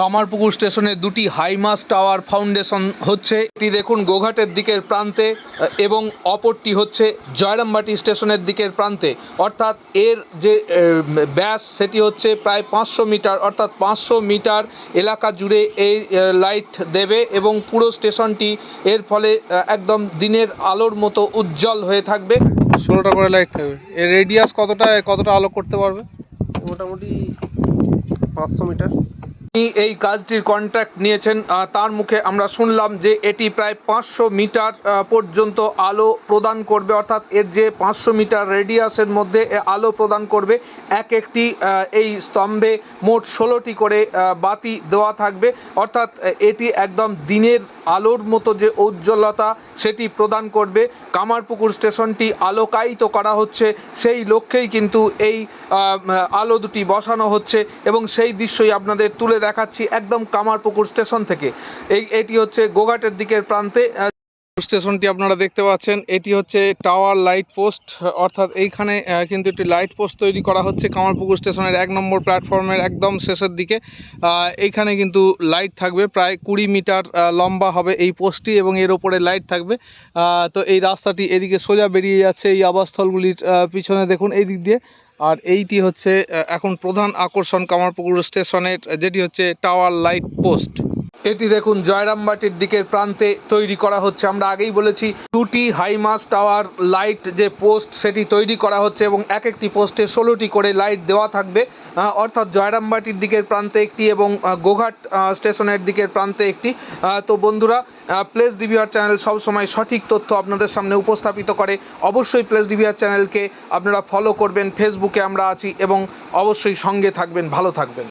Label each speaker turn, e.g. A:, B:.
A: কামারপুকুর স্টেশনে দুটি high mast tower foundation হচ্ছে। এটি দেখুন গোঘাটের দিকের প্রান্তে এবং অপরটি হচ্ছে জয়রামবাটি স্টেশনের দিকের প্রান্তে। অর্থাৎ এর যে ব্যাস সেটি হচ্ছে প্রায় পাঁচশো মিটার অর্থাৎ পাঁচশো মিটার এলাকা জুড়ে এই লাইট দেবে এবং পুরো স্টেশনটি এর ফলে একদম দিনের আলোর মতো উজ্জ্বল হয়ে থাকবে।
B: ষোলোটা করে লাইট থাকবে। এর রেডিয়াস কতটা কতটা আলো করতে পারবে?
C: মোটামুটি পাঁচশো মিটার।
A: এই কাজটির কন্ট্রাক্ট নিয়েছেন তার মুখে আমরা শুনলাম যে এটি প্রায় পাঁচশো মিটার পর্যন্ত আলো প্রদান করবে, অর্থাৎ এর যে পাঁচশো মিটার রেডিয়াসের মধ্যে আলো প্রদান করবে, এক একটি এই স্তম্ভে মোট ষোলোটি করে বাতি দেওয়া থাকবে। অর্থাৎ এটি একদম দিনের আলোর মতো যে উজ্জ্বলতা সেটি প্রদান করবে। কামারপুকুর স্টেশনটি আলোকায়িত করা হচ্ছে, সেই লক্ষ্যেই কিন্তু এই আলো দুটি বসানো হচ্ছে এবং সেই দৃশ্যই আপনাদের তুলে দেখাচ্ছি একদম কামারপুকুর স্টেশন থেকে। এই, এটি হচ্ছে গোঘাটের দিকের প্রান্তে।
B: স্টেশনটি আপনারা দেখতে পাচ্ছেন, এটি হচ্ছে টাওয়ার লাইট পোস্ট, অর্থাৎ এইখানে কিন্তু একটি লাইট পোস্ট তৈরি করা হচ্ছে কামারপুকুর স্টেশনের এক নম্বর প্ল্যাটফর্মের একদম শেষের দিকে। এইখানে কিন্তু লাইট থাকবে, প্রায় কুড়ি মিটার লম্বা হবে এই পোস্টটি এবং এর ওপরে লাইট থাকবে। তো এই রাস্তাটি এদিকে সোজা বেরিয়ে যাচ্ছে এই আবাসস্থলগুলির পিছনে দেখুন এই দিক দিয়ে আর এইটি হচ্ছে এখন প্রধান আকর্ষণ কামারপুকুর স্টেশনের যেটি হচ্ছে টাওয়ার লাইট পোস্ট
A: এটি দেখুন, জয়রামবাটির দিকের প্রান্তে তৈরি করা হচ্ছে। আমরা আগেই বলেছি, দুটি হাইমাস টাওয়ার লাইট যে পোস্ট, সেটি তৈরি করা হচ্ছে এবং এক একটি পোস্টে ষোলোটি করে লাইট দেওয়া থাকবে। অর্থাৎ জয়রামবাটির দিকের প্রান্তে একটি এবং গোঘাট স্টেশনের দিকের প্রান্তে একটি। তো বন্ধুরা প্লেস ডিভিআর চ্যানেল সবসময় সঠিক তথ্য আপনাদের সামনে উপস্থাপিত করে। অবশ্যই প্লেস ডিভিআর চ্যানেলকে আপনারা ফলো করবেন, ফেসবুকে আমরা আছি এবং অবশ্যই সঙ্গে থাকবেন, ভালো থাকবেন।